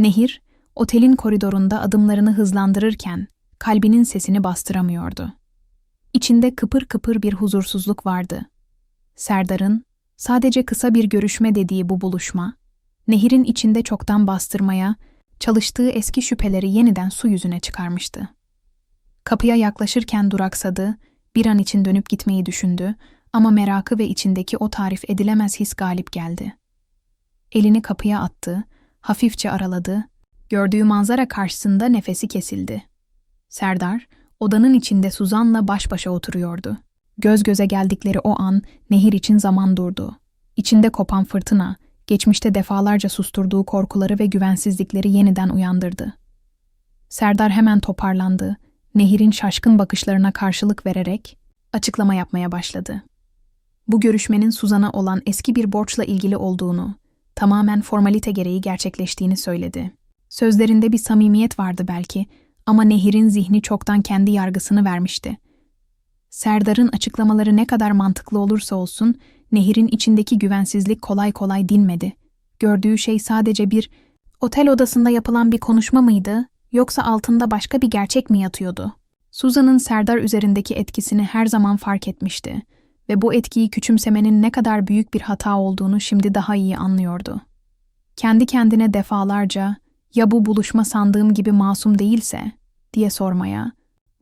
Nehir, otelin koridorunda adımlarını hızlandırırken kalbinin sesini bastıramıyordu. İçinde kıpır kıpır bir huzursuzluk vardı. Serdar'ın sadece kısa bir görüşme dediği bu buluşma, Nehir'in içinde çoktan bastırmaya, çalıştığı eski şüpheleri yeniden su yüzüne çıkarmıştı. Kapıya yaklaşırken duraksadı, bir an için dönüp gitmeyi düşündü ama merakı ve içindeki o tarif edilemez his galip geldi. Elini kapıya attı, hafifçe araladı, gördüğü manzara karşısında nefesi kesildi. Serdar, odanın içinde Suzan'la baş başa oturuyordu. Göz göze geldikleri o an nehir için zaman durdu. İçinde kopan fırtına, geçmişte defalarca susturduğu korkuları ve güvensizlikleri yeniden uyandırdı. Serdar hemen toparlandı, Nehir'in şaşkın bakışlarına karşılık vererek açıklama yapmaya başladı. Bu görüşmenin Suzan'a olan eski bir borçla ilgili olduğunu, tamamen formalite gereği gerçekleştiğini söyledi. Sözlerinde bir samimiyet vardı belki ama Nehir'in zihni çoktan kendi yargısını vermişti. Serdar'ın açıklamaları ne kadar mantıklı olursa olsun, Nehir'in içindeki güvensizlik kolay kolay dinmedi. Gördüğü şey sadece bir otel odasında yapılan bir konuşma mıydı, yoksa altında başka bir gerçek mi yatıyordu? Suzan'ın Serdar üzerindeki etkisini her zaman fark etmişti ve bu etkiyi küçümsemenin ne kadar büyük bir hata olduğunu şimdi daha iyi anlıyordu. Kendi kendine defalarca ya bu buluşma sandığım gibi masum değilse diye sormaya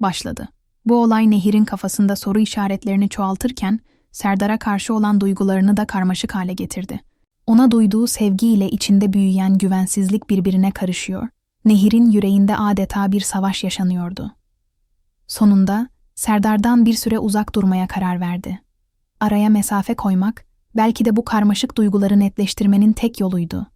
başladı. Bu olay Nehir'in kafasında soru işaretlerini çoğaltırken Serdar'a karşı olan duygularını da karmaşık hale getirdi. Ona duyduğu sevgiyle içinde büyüyen güvensizlik birbirine karışıyor. Nehir'in yüreğinde adeta bir savaş yaşanıyordu. Sonunda Serdar'dan bir süre uzak durmaya karar verdi. Araya mesafe koymak belki de bu karmaşık duyguları netleştirmenin tek yoluydu.